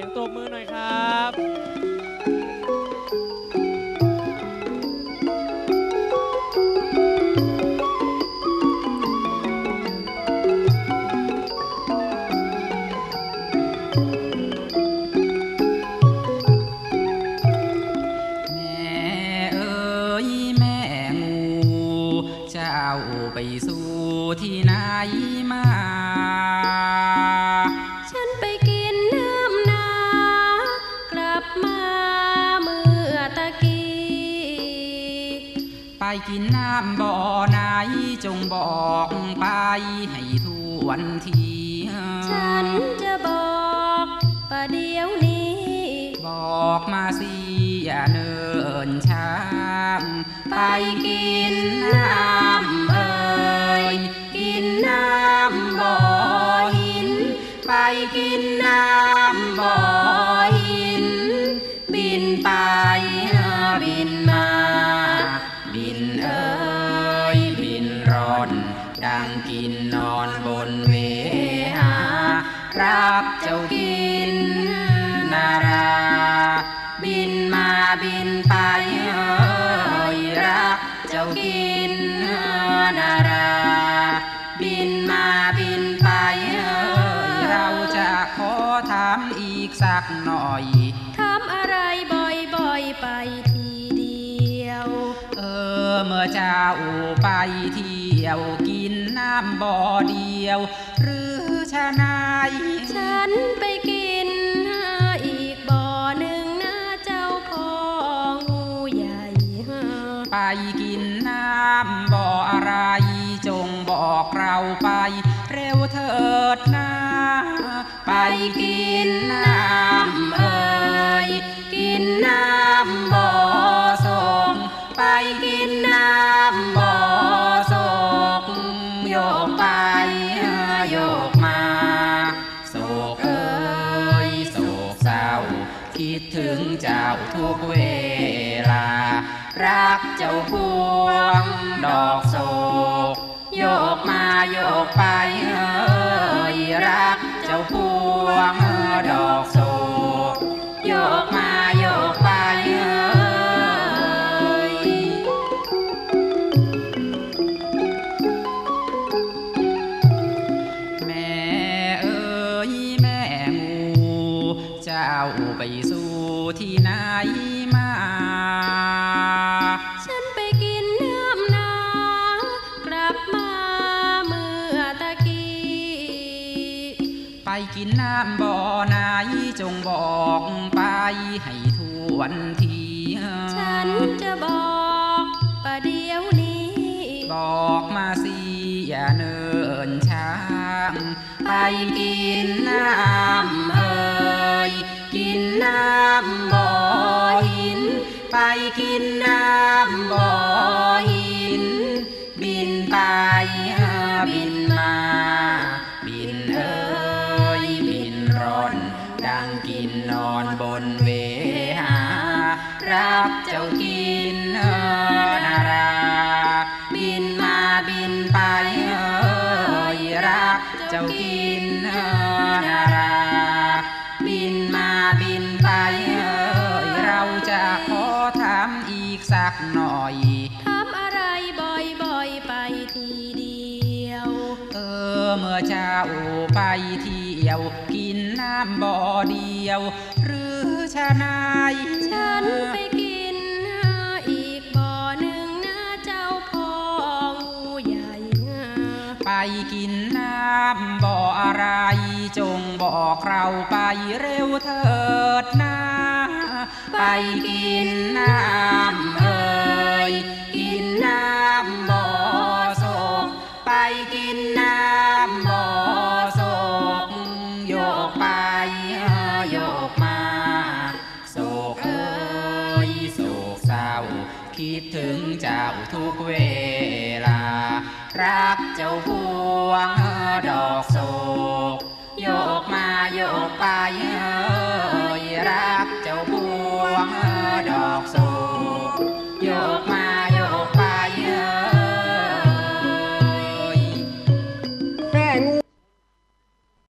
สียงตบมือหน่อยครับแม่เอ๋ยแมงูเจ้าไปสู่ที่ไหนมา กินน้ำบ่อไหนจงบอกไปให้ทวนที ฉันจะบอกประเดี๋ยวนี้ บอกมาสิอย่าเนินช้า ไปกินน้ำเอ่ยกินน้ำบ่อหิน ไปกินน้ำ ดังกินนอนบนเวหา รับเจ้ากินนารา บินมาบินไปเอ่ยรักเจ้ากินนารา บินมาบินไปเอ่ยเราจะขอถามอีกสักหน่อยทำอะไรบ่อยๆไปทีเดียว เออเมื่อเจ้าไปเที่ ยวกินน้ำบ่อเดียว หรือชะนายฉันไปกินอีกบ่อหนึ่งนะเจ้าพ่องูใหญ่ไปกินน้ำบ่ออะไร จงบอกเราไป เร็วเถิดนะไปกินน้ำเอ่ยกินน้ำบ่อส่งไปกินน้ำบ่อส่ง โยกไปโยกมาโศกเอ่ยโศกเศร้า คิดถึงเจ้าทุกเวลา รักเจ้าพวงดอกโศก โยกมาโยกไปเอ่ยรักเจ้าพวงดอกโศก จ้าไปสู่ที่ไหนมาฉันไปกินน้ำนากลับมาเมื่อตะกี้ ไปกินน้ำบ่อไหนจงบอกไปให้ทวนที ฉันจะบอกประเดี๋ยวนี้ บอกมาสิอย่าเนินช้างไปกินน้ำเอ่ย กินน้ำบ่อหิน ไปกินน้ำบ่อหิน บินไปบินมา บินเอ่ยบินร่อน ดังกินนอนบนเวหา รับเจ้ากินเอ่อนารา บินมาบินไปเอ่ยรักเจ้ากินเออ กินน้ำบ่อเดียว หรือชะนายฉันไปกินอีกบ่อหนึ่งนะเจ้าพ่องูใหญ่ไปกินน้ำบ่ออะไร จงบอกเราไปเร็วเถิดนะ ไปกินน้ำเอ่ โยกมาโศกเอยโศกเศร้า คิดถึงเจ้าทุกเวลา รักเจ้าพวงดอกโศก โยกมาโยกไปเอ้ยรักเจ้าพวงดอกโศกโยกมา